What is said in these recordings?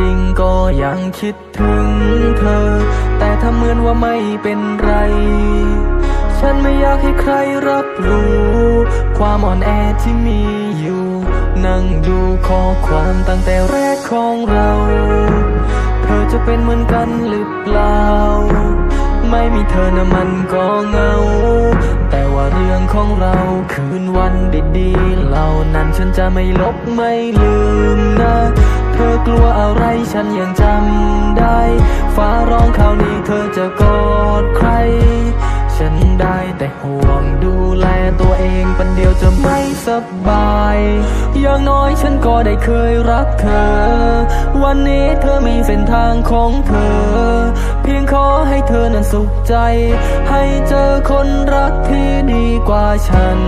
จริงก็ยังคิดถึงเธอ แต่ถ้าเหมือนว่าไม่เป็นไร ฉันไม่อยากให้ใครรับรู้ ความอ่อนแอที่มีอยู่ นั่งดูข้อความตั้งแต่แรกของเรา เธอจะเป็นเหมือนกันหรือเปล่า ไม่มีเธอนะมันก็เงา ว่าเรื่องของเราคืนวันดีๆเหล่านั้นฉันจะไม่ลบไม่ลืมนะ เธอกลัวอะไรฉันยังจำได้ ฟ้าร้องคราวนี้เธอจะกอดใคร ฉันได้แต่ห่วงดูแลตัวเองปันเดียวจะไม่สบาย อย่างน้อยฉันก็ได้เคยรักเธอ วันนี้เธอมีเส้นทางของเธอ พียงขอให้เธอนั้นสุขใจ ให้เจอคนรักที่ดีกว่าฉัน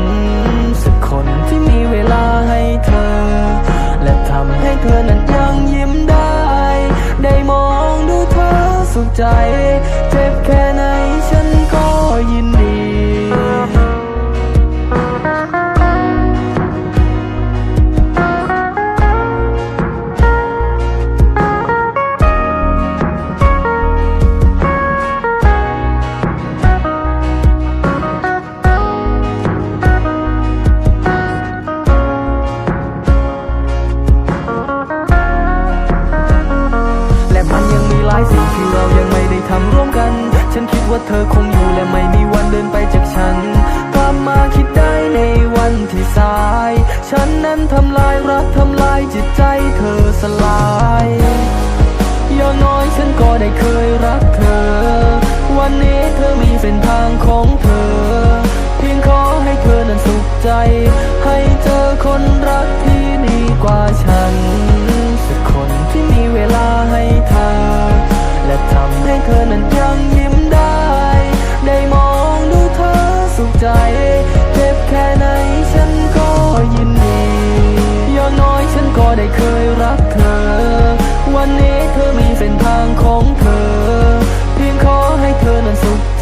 สักคนที่มีเวลาให้เธอ และทำให้เธอนั้นยังยิ้มได้ ได้มองดูเธอสุขใจ เจ็บแค่ไหนฉัน ที่สาย ฉันนั้นทำลายรักทำลายจิตใจเธอสลายอย่างน้อยฉันก็ได้เคยรักเธอ วันนี้เธอมีเส้นทางของเธอ เพียงขอให้เธอนั้นสุขใจ ให้เจอคนรักที่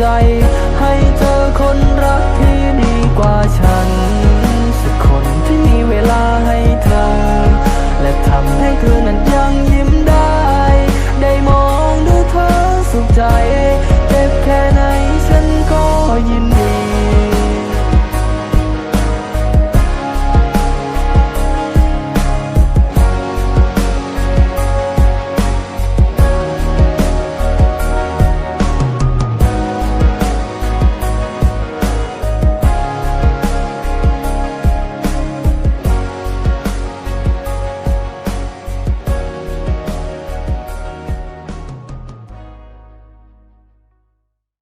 ใจ ให้เจอคนรักที่ดีกว่าฉัน สักคนที่มีเวลาให้เธอ และทำให้เธอนั้นยังยิ้มได้ ได้มองดูเธอสุขใจ เจ็บแค่ไหนฉันก็ยินดี